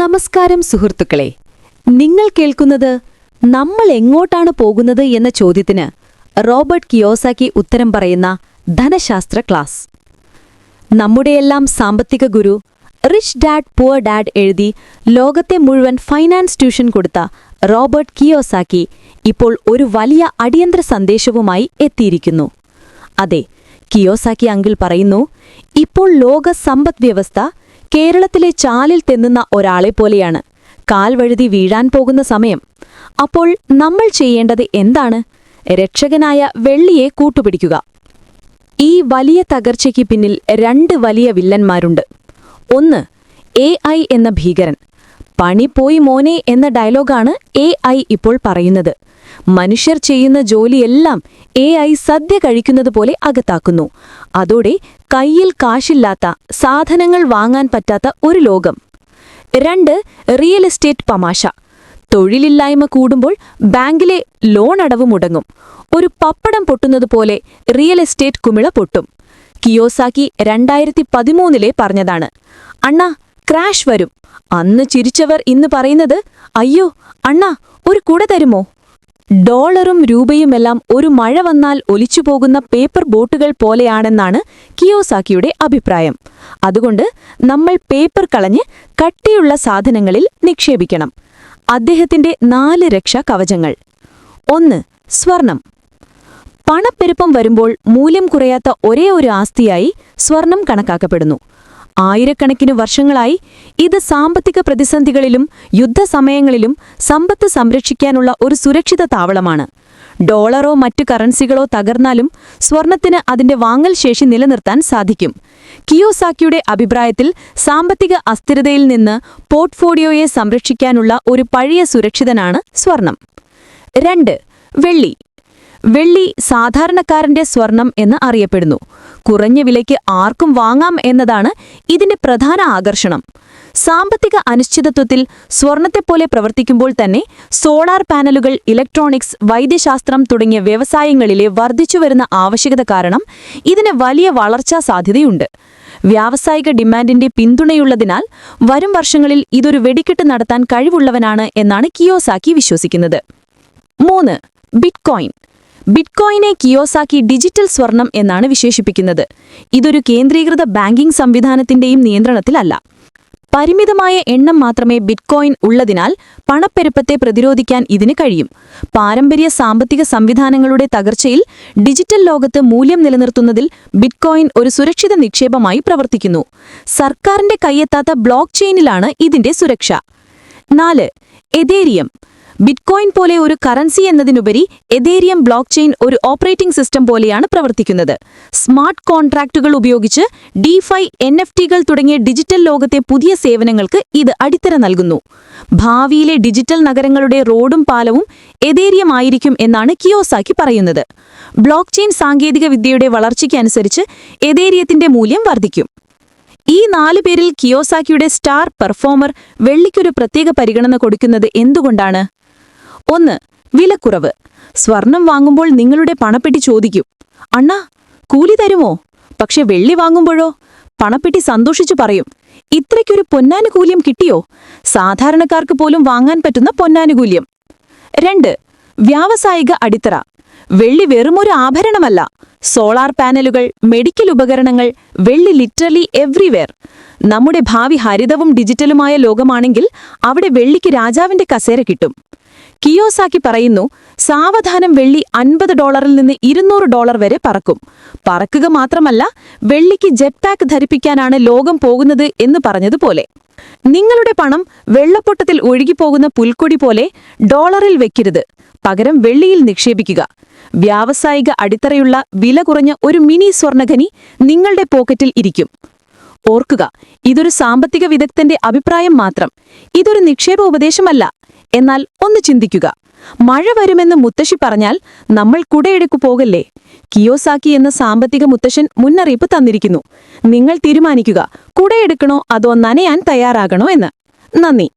നമസ്കാരം സുഹൃത്തുക്കളെ. നിങ്ങൾ കേൾക്കുന്നത് നമ്മൾ എങ്ങോട്ടാണ് പോകുന്നത് എന്ന ചോദ്യത്തിന് റോബർട്ട് കിയോസാക്കി ഉത്തരം പറയുന്ന ധനശാസ്ത്ര ക്ലാസ്. നമ്മുടെയെല്ലാം സാമ്പത്തിക ഗുരു റിച്ച് ഡാഡ് പുവർ ഡാഡ് എഴുതി ലോകത്തെ മുഴുവൻ ഫൈനാൻസ് ട്യൂഷൻ കൊടുത്ത റോബർട്ട് കിയോസാക്കി ഇപ്പോൾ ഒരു വലിയ അടിയന്തര സന്ദേശവുമായി എത്തിയിരിക്കുന്നു. അതെ കിയോസാക്കി അങ്കിൾ പറയുന്നു ഇപ്പോൾ ലോക സമ്പദ് വ്യവസ്ഥ കേരളത്തിലെ ചാലിൽ തെന്നുന്ന ഒരാളെ പോലെയാണ്. കാൽ കാൽവഴുതി വീഴാൻ പോകുന്ന സമയം. അപ്പോൾ നമ്മൾ ചെയ്യേണ്ടത് എന്താണ്? രക്ഷകനായ വെള്ളിയെ കൂട്ടുപിടിക്കുക. ഈ വലിയ തകർച്ചയ്ക്ക് പിന്നിൽ രണ്ട് വലിയ വില്ലന്മാരുണ്ട്. ഒന്ന് എ എന്ന ഭീകരൻ. പണി പോയി മോനെ എന്ന ഡയലോഗാണ് എ ഐ ഇപ്പോൾ പറയുന്നത്. മനുഷ്യർ ചെയ്യുന്ന ജോലിയെല്ലാം എ ഐ സദ്യ കഴിക്കുന്നത് പോലെ അകത്താക്കുന്നു. അതോടെ കയ്യിൽ കാശില്ലാത്ത സാധനങ്ങൾ വാങ്ങാൻ പറ്റാത്ത ഒരു ലോകം. രണ്ട് റിയൽ എസ്റ്റേറ്റ് പമാശ. തൊഴിലില്ലായ്മ കൂടുമ്പോൾ ബാങ്കിലെ ലോൺ അടവ് മുടങ്ങും. ഒരു പപ്പടം പൊട്ടുന്നത് പോലെ റിയൽ എസ്റ്റേറ്റ് കുമിള പൊട്ടും. കിയോസാക്കി രണ്ടായിരത്തി പതിമൂന്നിലെ പറഞ്ഞതാണ്. അണ്ണാ ക്രാഷ് വരും. അന്ന് ചിരിച്ചവർ ഇന്ന് പറയുന്നത് അയ്യോ അണ്ണാ ഒരു കുട തരുമോ? ഡോളറും രൂപയുമെല്ലാം ഒരു മഴ വന്നാൽ ഒലിച്ചുപോകുന്ന പേപ്പർ ബോട്ടുകൾ പോലെയാണെന്നാണ് കിയോസാക്കിയുടെ അഭിപ്രായം. അതുകൊണ്ട് നമ്മൾ പേപ്പർ കളഞ്ഞ് കട്ടിയുള്ള സാധനങ്ങളിൽ നിക്ഷേപിക്കണം. അദ്ദേഹത്തിന്റെ നാല് രക്ഷാ കവചങ്ങൾ. ഒന്ന് സ്വർണം. പണപ്പെരുപ്പം വരുമ്പോൾ മൂല്യം കുറയാത്ത ഒരേ ഒരു ആസ്തിയായി സ്വർണം കണക്കാക്കപ്പെടുന്നു. ആയിരക്കണക്കിന് വർഷങ്ങളായി ഇത് സാമ്പത്തിക പ്രതിസന്ധികളിലും യുദ്ധസമയങ്ങളിലും സമ്പത്ത് സംരക്ഷിക്കാനുള്ള ഒരു സുരക്ഷിത താവളമാണ്. ഡോളറോ മറ്റു കറൻസികളോ തകർന്നാലും സ്വർണത്തിന് അതിന്റെ വാങ്ങൽ ശേഷി നിലനിർത്താൻ സാധിക്കും. കിയോസാക്കിയുടെ അഭിപ്രായത്തിൽ സാമ്പത്തിക അസ്ഥിരതയിൽ നിന്ന് പോർട്ട്ഫോളിയോയെ സംരക്ഷിക്കാനുള്ള ഒരു പഴയ സുരക്ഷിതനാണ് സ്വർണം. രണ്ട് വെള്ളി. വെള്ളി സാധാരണക്കാരന്റെ സ്വർണം എന്ന് അറിയപ്പെടുന്നു. കുറഞ്ഞ വിലയ്ക്ക് ആർക്കും വാങ്ങാം എന്നതാണ് ഇതിന്റെ പ്രധാന ആകർഷണം. സാമ്പത്തിക അനിശ്ചിതത്വത്തിൽ സ്വർണത്തെപ്പോലെ പ്രവർത്തിക്കുമ്പോൾ തന്നെ സോളാർ പാനലുകൾ ഇലക്ട്രോണിക്സ് വൈദ്യശാസ്ത്രം തുടങ്ങിയ വ്യവസായങ്ങളിലെ വർദ്ധിച്ചുവരുന്ന ആവശ്യകത കാരണം ഇതിന് വലിയ വളർച്ചാ സാധ്യതയുണ്ട്. വ്യാവസായിക ഡിമാൻഡിന്റെ പിന്തുണയുള്ളതിനാൽ വരും വർഷങ്ങളിൽ ഇതൊരു വെടിക്കെട്ട് നടത്താൻ കഴിവുള്ളവനാണ് എന്നാണ് കിയോസാക്കി വിശ്വസിക്കുന്നത്. മൂന്ന് ബിറ്റ്കോയിൻ. ബിറ്റ്കോയിനെ കിയോസാക്കി ഡിജിറ്റൽ സ്വർണം എന്നാണ് വിശേഷിപ്പിക്കുന്നത്. ഇതൊരു കേന്ദ്രീകൃത ബാങ്കിംഗ് സംവിധാനത്തിന്റെയും നിയന്ത്രണത്തിലല്ല. പരിമിതമായ എണ്ണം മാത്രമേ ബിറ്റ്കോയിൻ ഉള്ളതിനാൽ പണപ്പെരുപ്പത്തെ പ്രതിരോധിക്കാൻ ഇതിന് കഴിയും. പാരമ്പര്യ സാമ്പത്തിക സംവിധാനങ്ങളുടെ തകർച്ചയിൽ ഡിജിറ്റൽ ലോകത്ത് മൂല്യം നിലനിർത്തുന്നതിൽ ബിറ്റ്കോയിൻ ഒരു സുരക്ഷിത നിക്ഷേപമായി പ്രവർത്തിക്കുന്നു. സർക്കാരിന്റെ കൈയെത്താത്ത ബ്ലോക്ക് ചെയിനിലാണ് ഇതിന്റെ സുരക്ഷ. നാല് എതേരിയം. ബിറ്റ്കോയിൻ പോലെ ഒരു കറൻസി എന്നതിനുപരി എതേരിയം ബ്ലോക്ക് ചെയിൻ ഒരു ഓപ്പറേറ്റിംഗ് സിസ്റ്റം പോലെയാണ് പ്രവർത്തിക്കുന്നത്. സ്മാർട്ട് കോൺട്രാക്റ്റുകൾ ഉപയോഗിച്ച് ഡിഫൈ എൻ എഫ് ടികൾ തുടങ്ങിയ ഡിജിറ്റൽ ലോകത്തെ പുതിയ സേവനങ്ങൾക്ക് ഇത് അടിത്തറ നൽകുന്നു. ഭാവിയിലെ ഡിജിറ്റൽ നഗരങ്ങളുടെ റോഡും പാലവും എതേരിയം ആയിരിക്കും എന്നാണ് കിയോസാക്കി പറയുന്നത്. ബ്ലോക്ക് ചെയിൻ സാങ്കേതിക വിദ്യയുടെ വളർച്ചയ്ക്കനുസരിച്ച് എതേരിയത്തിന്റെ മൂല്യം വർദ്ധിക്കും. ഈ നാലു പേരിൽ കിയോസാക്കിയുടെ സ്റ്റാർ പെർഫോമർ വെള്ളിക്കൊരു പ്രത്യേക പരിഗണന കൊടുക്കുന്നത് എന്തുകൊണ്ടാണ്? ഒന്ന് വിലക്കുറവ്. സ്വർണം വാങ്ങുമ്പോൾ നിങ്ങളുടെ പണപ്പെട്ടി ചോദിക്കും അണ്ണാ കൂലി തരുമോ? പക്ഷെ വെള്ളി വാങ്ങുമ്പോഴോ? പണപ്പെട്ടി സന്തോഷിച്ചു പറയും ഇത്രയ്ക്കൊരു പൊന്നാനുകൂല്യം കിട്ടിയോ? സാധാരണക്കാർക്ക് പോലും വാങ്ങാൻ പറ്റുന്ന പൊന്നാനുകൂല്യം. രണ്ട് വ്യാവസായിക അടിത്തറ. വെള്ളി വെറുമൊരു ആഭരണമല്ല. സോളാർ പാനലുകൾ മെഡിക്കൽ ഉപകരണങ്ങൾ വെള്ളി ലിറ്ററലി എവ്രിവെയർ. നമ്മുടെ ഭാവി ഹരിതവും ഡിജിറ്റലുമായ ലോകമാണെങ്കിൽ അവിടെ വെള്ളിക്ക് രാജാവിന്റെ കസേര കിട്ടും. കിയോസാക്കി പറയുന്നു സാവധാനം വെള്ളി അൻപത് ഡോളറിൽ നിന്ന് ഇരുന്നൂറ് ഡോളർ വരെ പറക്കും. പറക്കുക മാത്രമല്ല വെള്ളിക്ക് ജെറ്റ് പാക്ക് ധരിപ്പിക്കാനാണ് ലോകം പോകുന്നത് എന്ന് പറഞ്ഞതുപോലെ. നിങ്ങളുടെ പണം വെള്ളപ്പൊട്ടത്തിൽ ഒഴുകിപ്പോകുന്ന പുൽക്കൊടി പോലെ ഡോളറിൽ വെക്കരുത്. പകരം വെള്ളിയിൽ നിക്ഷേപിക്കുക. വ്യാവസായിക അടിത്തറയുള്ള വില കുറഞ്ഞ ഒരു മിനി സ്വർണഖനി നിങ്ങളുടെ പോക്കറ്റിൽ ഇരിക്കും. ഓർക്കുക ഇതൊരു സാമ്പത്തിക വിദഗ്ധന്റെ അഭിപ്രായം മാത്രം. ഇതൊരു നിക്ഷേപ ഉപദേശമല്ല. എന്നാൽ ഒന്ന് ചിന്തിക്കുക. മഴ വരുമെന്ന് മുത്തശ്ശി പറഞ്ഞാൽ നമ്മൾ കുടയെടുക്കു പോകല്ലേ? കിയോസാക്കി എന്ന സാമ്പത്തിക മുത്തശ്ശൻ മുന്നറിയിപ്പ് തന്നിരിക്കുന്നു. നിങ്ങൾ തീരുമാനിക്കുക കുടയെടുക്കണോ അതോ നനയാൻ തയ്യാറാകണോ എന്ന്. നന്ദി.